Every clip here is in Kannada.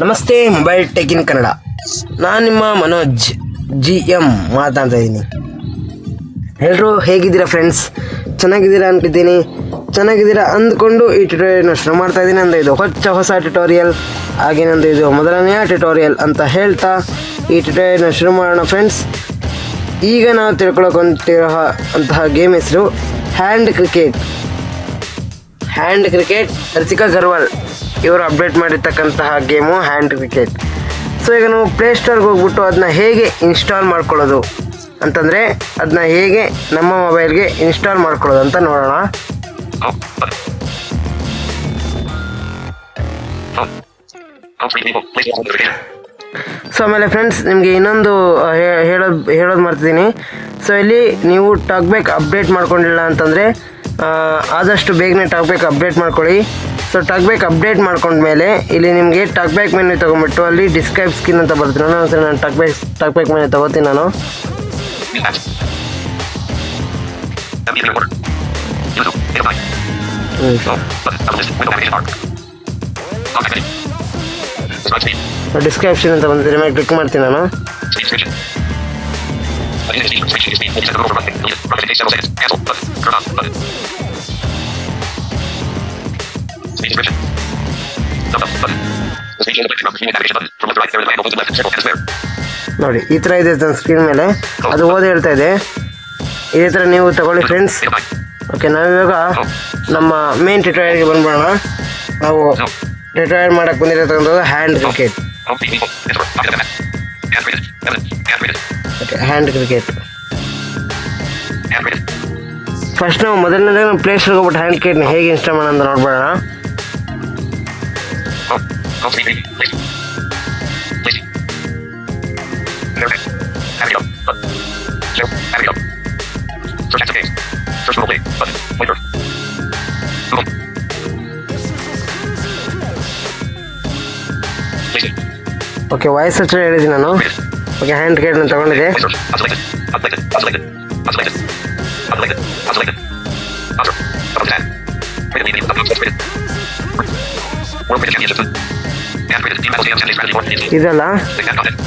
ನಮಸ್ತೆ ಮೊಬೈಲ್ ಟೆಕ್ ಇನ್ ಕನ್ನಡ ನಾನು ನಿಮ್ಮ ಮನೋಜ್ ಜಿ ಎಂ ಮಾತಾಡ್ತಾ ಇದ್ದೀನಿ. ಎಲ್ಲರೂ ಹೇಗಿದ್ದೀರಾ ಫ್ರೆಂಡ್ಸ್ ಚೆನ್ನಾಗಿದ್ದೀರಾ ಅಂತಿದ್ದೀನಿ. ಚೆನ್ನಾಗಿದ್ದೀರಾ ಅಂದ್ಕೊಂಡು ಈ ಟ್ಯುಟೋರಿಯಲ್ನ ಶುರು ಮಾಡ್ತಾ ಇದ್ದೀನಿ. ಅಂದರೆ ಇದು ಹೊಚ್ಚ ಹೊಸ ಟ್ಯುಟೋರಿಯಲ್ ಹಾಗೇನಂದ್ರೆ ಇದು ಮೊದಲನೆಯ ಟ್ಯುಟೋರಿಯಲ್ ಅಂತ ಹೇಳ್ತಾ ಈ ಟ್ಯುಟೋರಿಯಲ್ನ ಶುರು ಮಾಡೋಣ ಫ್ರೆಂಡ್ಸ್ ಈಗ ನಾವು ತಿಳ್ಕೊಳಕೊಂತಿರೋ ಅಂತಹ ಗೇಮ್ ಹೆಸರು hand cricket hand cricket Harshika Garwal ಇವರು ಅಪ್ಡೇಟ್ ಮಾಡಿರ್ತಕ್ಕಂತಹ ಗೇಮು ಹ್ಯಾಂಡ್ ಕ್ರಿಕೆಟ್ ಸೊ ಈಗ ನಾವು ಪ್ಲೇಸ್ಟೋರ್ಗೆ ಹೋಗ್ಬಿಟ್ಟು ಅದನ್ನ ಹೇಗೆ ಇನ್ಸ್ಟಾಲ್ ಮಾಡ್ಕೊಳ್ಳೋದು ಅಂತಂದರೆ ಅದನ್ನ ಹೇಗೆ ನಮ್ಮ ಮೊಬೈಲ್ಗೆ ಇನ್ಸ್ಟಾಲ್ ಮಾಡ್ಕೊಳ್ಳೋದು ಅಂತ ನೋಡೋಣ. ಸೊ ಆಮೇಲೆ ಫ್ರೆಂಡ್ಸ್ ನಿಮಗೆ ಇನ್ನೊಂದು ಹೇಳೋದು ಹೇಳೋದು ಮಾಡ್ತಿದ್ದೀನಿ ಸೊ ಇಲ್ಲಿ ನೀವು ಟಾಕ್ಬ್ಯಾಕ್ ಅಪ್ಡೇಟ್ ಮಾಡ್ಕೊಂಡಿಲ್ಲ ಅಂತಂದರೆ ಆದಷ್ಟು ಬೇಗನೆ ಟಾಕ್ಬ್ಯಾಕ್ ಅಪ್ಡೇಟ್ ಮಾಡ್ಕೊಳ್ಳಿ ಸೊ ಟಾಕ್ಬ್ಯಾಕ್ ಅಪ್ಡೇಟ್ ಮಾಡ್ಕೊಂಡ್ಮೇಲೆ ಇಲ್ಲಿ ನಿಮಗೆ ಟಾಕ್ಬ್ಯಾಕ್ ಮೆನು ತೊಗೊಂಬಿಟ್ಟು ಅಲ್ಲಿ ಡಿಸ್ಕ್ರೈಬ್ ಸ್ಕಿನ್ ಅಂತ ಬರ್ತೀನಿ ನಾನು ಸರಿ ನಾನು ಟಾಕ್ಬ್ಯಾಕ್ ಟಾಕ್ಬ್ಯಾಕ್ ಮೆನು ತೊಗೋತೀನಿ ನಾನು New apps. MB in order. YouTube. Data Home. Button. Double list. Window navigation bar. Contact menu. Describe speed. Description ಅಂತ ಬಂದಿದೆ ಮೇಲೆ ಕ್ಲಿಕ್ ಮಾಡ್ತೀನಿ ನಾನು ನೋಡಿ, ಈ ಥರ ಇದೆ ಸ್ಕ್ರೀನ್ ಮೇಲೆ. ಅದು ಓದಿ ಹೇಳ್ತಾ ಇದೆ. ಇದೇ ಥರ ನೀವು ತಗೊಳ್ಳಿ ಫ್ರೆಂಡ್ಸ್ ಓಕೆ ನಾವಿವಾಗ ನಮ್ಮ ಮೇನ್ ಟ್ಯುಟೋರಿಯಲ್ಗೆ ಬಂದ್ಬಿಡೋಣ. ನಾವು ಟ್ಯುಟೋರಿಯಲ್ ಮಾಡಕ್ಕೆ ಬಂದಿರತಕ್ಕಂಥದ್ದು hand cricket Home speed enable. Enter. Pocket of map. Add rated. Evidence. Add rated. Okay hand cricket Add rated. First ನಾವು ಮೊದಲನೇದಾಗ ನಾವು ಪ್ಲೇಸ್ಟರ್ಗೆ ಹೋಗ್ಬಿಟ್ಟು ಹ್ಯಾಂಡ್ ಕ್ರಿಕೆಟ್ನ ಹೇಗೆ ಇನ್ಸ್ಟಾಲ್ ಮಾಡೋಣ ಅಂತ ನೋಡ್ಬೇಡ Home. Home screen read. Place. Place. Internet. Having it up. Button. Show. Having it up. Search active games. Search Google Play. Button. Pointer. Google. Place. Okay voice ಹಚ್ಚ ಹೇಳಿದ್ದೀನಿ ನಾನು Rated. ಓಕೆ ಹ್ಯಾಂಡ್ ಕ್ರಿಕೆಟ್ನ ತಗೊಂಡಿದೆ Voice search. Unselected. Unselected. Unselected. Unselected. Unselected. Unselected. Answer. Double tab. Rated media. Upload text rated. World Rated Championship. Add rated. Team Battle Jam Saturday Strategy Board. News. ಇದಲ್ಲ Big Cat content.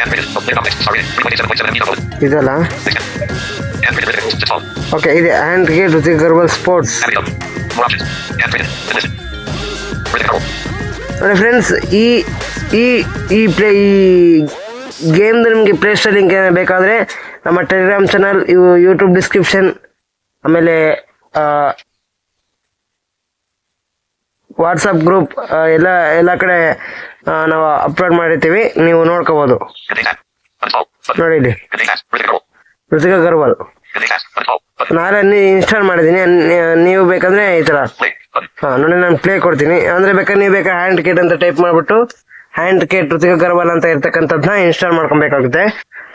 Add rated. Oh, clear context. Sorry. 3.87.7 MB download. ಇದಲ್ಲ Big Cat. Add rated. Rated. Just all. Okay ಇದೆ ಹ್ಯಾಂಡ್ ಕ್ರಿಕೆಟ್ ರುಚಿ ಗರ್ಬಲ್ sports Add rated. More options. Add rated. And listen. Rated Carol. ನೋಡಿ ಫ್ರೆಂಡ್ಸ್ ಈ ಈ ಈ ಪ್ಲೇ ಈ ಗೇಮ್ದು ನಿಮಗೆ ಪ್ಲೇಸ್ಟೋರ್ ಲಿಂಕ್ ಏನಾದ್ರು ಬೇಕಾದರೆ ನಮ್ಮ ಟೆಲಿಗ್ರಾಮ್ ಚಾನಲ್ ಇವು ಯೂಟ್ಯೂಬ್ ಡಿಸ್ಕ್ರಿಪ್ಷನ್ ಆಮೇಲೆ ವಾಟ್ಸಪ್ ಗ್ರೂಪ್ ಎಲ್ಲ ಎಲ್ಲ ಕಡೆ ನಾವು ಅಪ್ಲೋಡ್ ಮಾಡಿರ್ತೀವಿ ನೀವು ನೋಡ್ಕೋಬೋದು. ನೋಡಿ ಇಲ್ಲಿ ಋತಿಕ. ಗರ್ವಾಲ್ ಇನ್ಸ್ಟಾಲ್ ಮಾಡಿದ್ದೀನಿ ನೀವು ಬೇಕಂದ್ರೆ ಈ ಥರ. ಹಾಂ, ನೋಡಿ ನಾನು ಪ್ಲೇ ಕೊಡ್ತೀನಿ ಅಂದರೆ ಬೇಕಾದ್ರೆ ನೀವು ಬೇಕಾದ್ರೆ ಹ್ಯಾಂಡ್ ಕಿಟ್ ಅಂತ ಟೈಪ್ ಮಾಡಿಬಿಟ್ಟು ಹ್ಯಾಂಡ್ ಕೇಟ್ ಗರ್ವನ್ ಅಂತ ಇರತಕ್ಕಂಥದ್ನ ಇನ್ಸ್ಟಾಲ್ ಮಾಡ್ಕೊಬೇಕಾಗುತ್ತೆ.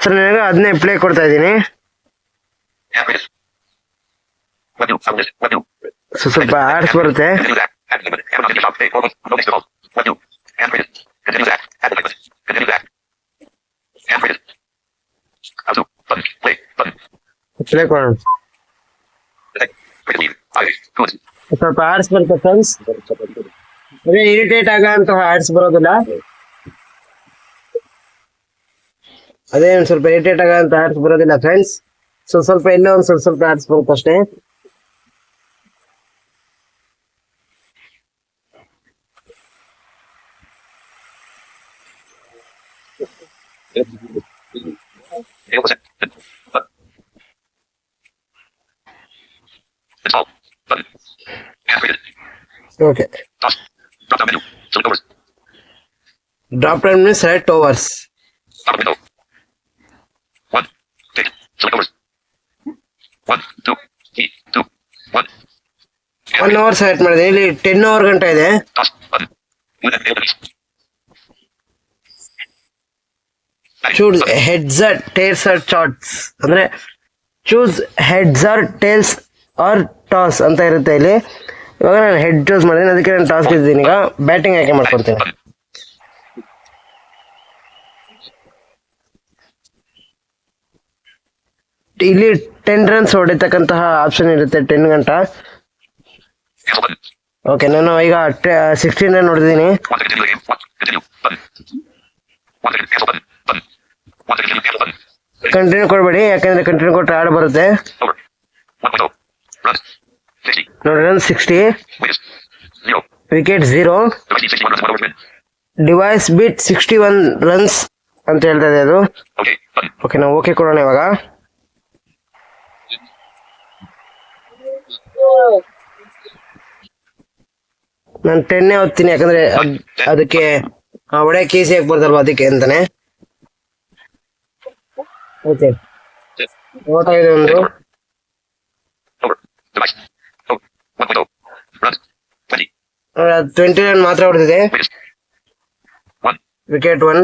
ಸೊ ನನಗೆ ಅದನ್ನೇ ಪ್ಲೇ ಕೊಡ್ತಾ ಇದ್ದೀನಿ. ಆರ್ಸ್ ಬರುತ್ತೆ. ಸ್ವಲ್ಪ ಆರ್ಟ್ಸ್ ಬರುತ್ತೆ ಸನ್ಸ್ ಇರಿಟೇಟ್ ಆಗೋ ಅಂತ ಆರ್ಟ್ಸ್ ಬರೋದಿಲ್ಲ. ಅದೇ ಒಂದು ಸ್ವಲ್ಪ ಇರಿಟೇಟ್ ಆಗಂತ ಆಡ್ಸ್ ಬರೋದಿಲ್ಲ ಫ್ರೆಂಡ್ಸ್ ಸೊ ಸ್ವಲ್ಪ ಎಲ್ಲೋ ಒಂದು ಸ್ವಲ್ಪ ಸ್ವಲ್ಪ ಆಡ್ಸ್ ಬರುತ್ತೆ ಅಷ್ಟೇ Enable set. Button. Install. Button. Add one. Hour select ಮಾಡಿದೆ. ಇಲ್ಲಿ ಟೆನ್ ಅವರ್ ಗಂಟ ಇದೆ. Choose heads or tails or chats ಅಂದ್ರೆ choose heads or tails or toss ಅಂತ ಇರುತ್ತೆ ಇಲ್ಲಿ. ಇವಾಗ ನಾನು ಹೆಡ್ ಚೂಸ್ ಮಾಡಿದ್ದೀನಿ. ಅದಕ್ಕೆ ನಾನು ಟಾಸ್ ಇದ್ದೀನಿ ಈಗ ಬ್ಯಾಟಿಂಗ್ ಆಯ್ಕೆ ಮಾಡ್ಕೊತೀನಿ ಇಲ್ಲಿ ಟೆನ್ ರನ್ಸ್ ಹೊಡಿತಕ್ಕಂತಹ ಆಪ್ಷನ್ ಇರುತ್ತೆ ಟೆನ್ ಗಂಟ. ಓಕೆ ನಾನು ಈಗ ಸಿಕ್ಸ್ಟೀನ್ ರನ್ ನೋಡಿದ್ದೀನಿ ಕಂಟಿನ್ಯೂ ಕೊಡಬೇಡಿ, ಯಾಕಂದ್ರೆ ಕಂಟಿನ್ಯೂ ಕೊಟ್ಟರೆ ಆಡ ಬರುತ್ತೆ. ನೋಡಿ run sixty wicket zero device beat sixty one runs ಅಂತ ಹೇಳ್ತಾ ಇದೆ ಅದು. ಓಕೆ ನಾವು ಓಕೆ ಕೊಡೋಣ ಇವಾಗ. ನಾನು ಟೆನ್ನೇ ಓದ್ತೀನಿ ಯಾಕಂದ್ರೆ ಅದಕ್ಕೆ ಹೊಡೆಯಕ್ಕೆ ಈಸಿ ಆಗಿ ಬರ್ತಲ್ವಾ ಅದಕ್ಕೆ ಅಂತಾನೆ ಓಕೆ ಓಟ ಇದೆ ಒಂದು Over. Device. Over. 1.0. Run. 20. Twenty nine ಮಾತ್ರ ಹೊಡೆದಿದೆ Witness. 1. ವಿಕೆಟ್ ಒನ್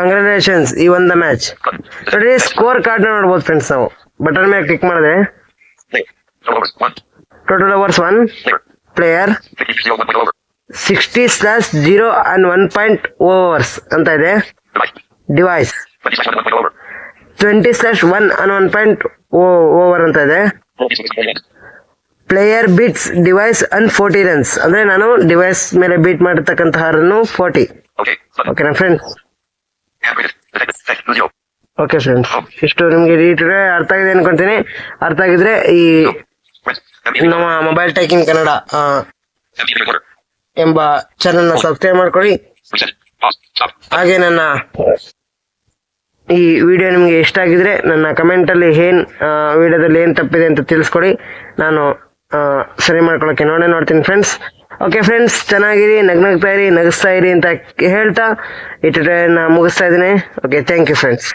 ಕಂಗ್ರಾಚುಲೇಷನ್ಸ್ ಈ ಒಂದು ಮ್ಯಾಚ್. ನೋಡಿ ಸ್ಕೋರ್ ಕಾರ್ಡ್ ನೋಡ್ಬೋದು ಫ್ರೆಂಡ್ಸ್ ನಾವು ಬಟನ್ ಮೇಲೆ ಕ್ಲಿಕ್ ಮಾಡಿದ್ರೆ Player. Total overs. 1. Total overs one. Player 50 0 1.0 over. Sixty slash zero and one point overs ಅಂತ ಇದೆ. Device 20 slash 1 1.0 over. Twenty slash one and one point over ಅಂತ ಇದೆ Roll piece of 48. Player beats device and forty runs ಅಂದ್ರೆ ನಾನು ಡಿವೈಸ್ ಮೇಲೆ ಬೀಟ್ ಮಾಡಿರ್ತಕ್ಕಂತಹ ರನ್ನು ಫೋರ್ಟಿ. ಓಕೆನಾ ಫ್ರೆಂಡ್ಸ್ ಓಕೆ ಫ್ರೆಂಡ್ಸ್ ಇಷ್ಟು ನಿಮಗೆ ಡೀಟೇಲ್ ಅರ್ಥ ಆಗಿದೆ ಅನ್ಕೊಂತೀನಿ. ಅರ್ಥ ಆಗಿದ್ರೆ ಈ ನಮ್ಮ ಮೊಬೈಲ್ ಟೈಕಿಂಗ್ ಕನ್ನಡ ಎಂಬ ಚಾನಲ್ನ ಸಬ್ಸ್ಕ್ರೈಬ್ ಮಾಡ್ಕೊಳ್ಳಿ. ಹಾಗೆ ನನ್ನ ಈ ವಿಡಿಯೋ ನಿಮಗೆ ಇಷ್ಟ ಆಗಿದ್ರೆ ನನ್ನ ಕಮೆಂಟಲ್ಲಿ ಏನು ವಿಡಿಯೋದಲ್ಲಿ ಏನು ತಪ್ಪಿದೆ ಅಂತ ತಿಳಿಸ್ಕೊಡಿ. ನಾನು ಸರಿ ಮಾಡ್ಕೊಳ್ಳೋಕ್ಕೆ ನೋಡೇ ನೋಡ್ತೀನಿ ಫ್ರೆಂಡ್ಸ್ ಓಕೆ ಫ್ರೆಂಡ್ಸ್ ಚೆನ್ನಾಗಿರಿ, ನಗ್ನಗ್ತಾ ಇರಿ, ನಗಿಸ್ತಾ ಇರಿ ಅಂತ ಹೇಳ್ತಾ ಈ ಟ್ಯೂಟೋರಿಯಲ್ನ ಮುಗಿಸ್ತಾ ಇದ್ದೀನಿ. Okay thank you friends